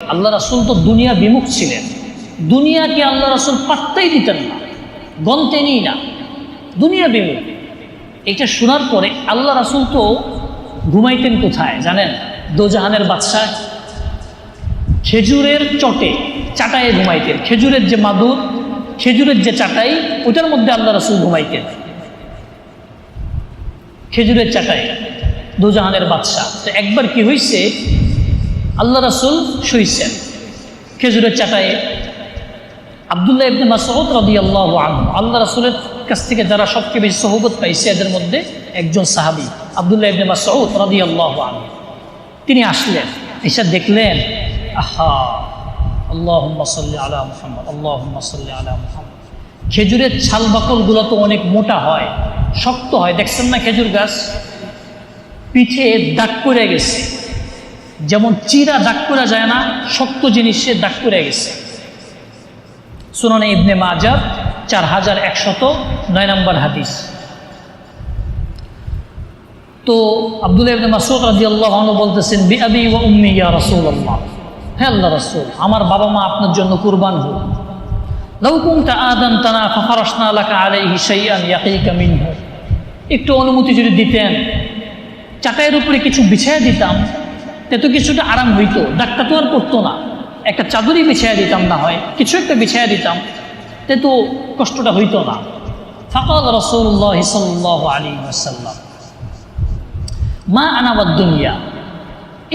আল্লাহ রাসুল তো দুনিয়া বিমুখ ছিলেন। দুনিয়াকে আল্লাহ রাসুল পাত্তাই দিতেন না গনতেনই না। দুনিয়া বিমুখ। এটা শোনার পরে আল্লাহ রাসুল তো ঘুমাইতেন কোথায় জানেন? দোজাহানের বাদশাহ। খেজুরের চটে চাটায়ে ঘুমাইতেন। খেজুরের যে মাদুর, খেজুরের যে চাটাই, ওটার মধ্যে আল্লাহ রাসুল ঘুমাইতেন। খেজুরের চাটাই দুজাহানের বাদশাহ। তো একবার কি হয়েছে আল্লাহ রাসুল শুইছেন। খেজুরের চাটায়ে আবদুল্লাহ ইবনে মাসউদ রাদিয়াল্লাহু আনহু, আল্লাহ রাসূলের কাছ থেকে যারা সবচেয়ে বেশি সহবত পাইছে এদের মধ্যে একজন সাহাবী, আবদুল্লাহ ইবনে মাসউদ রাদিয়াল্লাহু আনহু। তিনি আসলেন, এসে দেখলেন, আহা, আল্লাহুম্মা সাল্লি আলা মুহাম্মদ সাল্লি আলা মুহাম্মদ। খেজুরের ছাল বাকলগুলো তো অনেক মোটা হয়, শক্ত হয়, দেখছেন না খেজুর গাছ? পিঠে দাগ পড়ে গেছে। যেমন চিরা দাগ করা যায় না, শক্ত জিনিসে দাগ করে গেছে। সুনানে ইবনে মাজাব চার হাজার একশত নয় নম্বর হাদিস। তো আব্দুল ইবনে মাসুদ রাজি আল্লাহ বলতেছেন, বি আবি উম্মি ইয়া আল্লাহ আল্লাহ আমার বাবা মা আপনার জন্য কুরবান হোক। লাউ আদান তানা ফাফারাশনা লাকা আলাইহি শাইআন ইয়াকিকা মিনহু। একটু অনুমতি যদি দিতেন চাটাইয়ের উপরে কিছু বিছাইয়া দিতাম। তে কিছুটা আরাম হইতো। ডাক্তার তো আর করতো না। একটা চাদরই বিছাইয়া দিতাম না হয়, কিছু একটা বিছাইয়া দিতাম। তে তো কষ্টটা হইতো না। ফাকাল রসুল্লাহ সাল্লাহ আলী ওয়াসাল্লাম, মা আনাবাদ দুনিয়া,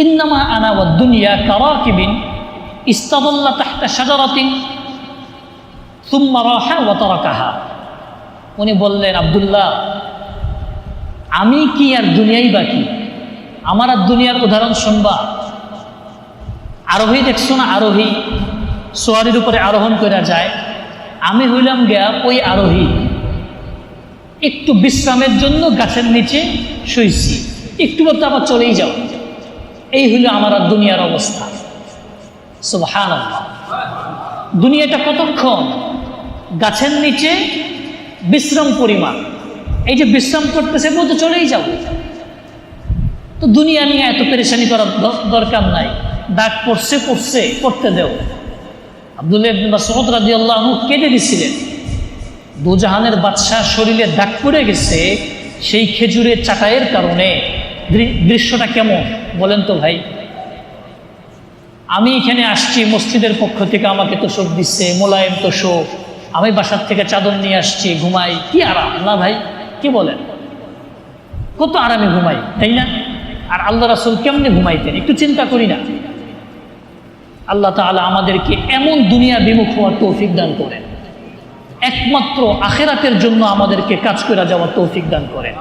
ইন্নামা আনাবাদ দুনিয়া কারাকিবিন, ইস্তাদল্লা তাহতা সাজারাতিন সুম্মা রাহা তারাকাহা। উনি বললেন, আবদুল্লাহ, আমি কি আর দুনিয়াই বাকি? আমার আর দুনিয়ার উদাহরণ শুনবা। আরোহী দেখছ না আরোহী? সোয়ারির উপরে আরোহণ করা যায়, আমি হইলাম গিয়া ওই আরোহী। একটু বিশ্রামের জন্য গাছের নিচে শুইছি। একটু মতো আবার চলেই যাও। এই হইল আমার আর দুনিয়ার অবস্থা। সুবহান দুনিয়াটা কতক্ষণ? গাছের নিচে বিশ্রাম পরিমাণ। এই যে বিশ্রাম করতেছে, বলতে চলেই যাব তো দুনিয়া নিয়ে এত পেরেশানি করার দরকার নাই। ডাক পড়ছে পড়ছে, পড়তে দেও। আবদুল্লাহ রাজি আল্লাহ কেটে দিছিলেন। দুজাহানের বাদশাহ শরীরে দাগ পড়ে গেছে, সেই খেজুরের চাটাইয়ের কারণে। দৃশ্যটা কেমন? বলেন তো ভাই। আমি এখানে আসছি, মসজিদের পক্ষ থেকে আমাকে তো শোক দিচ্ছে, মোলায়েম তো শোক আমি বাসার থেকে চাদর নিয়ে আসছি, ঘুমাই। কি আরাম? না ভাই, কি বলেন? কত আরামে ঘুমাই, তাই না? আর আল্লাহ রাসুল কেমনে ঘুমাইতেন? একটু চিন্তা করি না। আল্লাহ তালা আমাদেরকে এমন দুনিয়া বিমুখ হওয়ার তৌফিক দান করেন। একমাত্র আখেরাতের জন্য আমাদেরকে কাজ করে যাওয়ার তৌফিক দান করেন।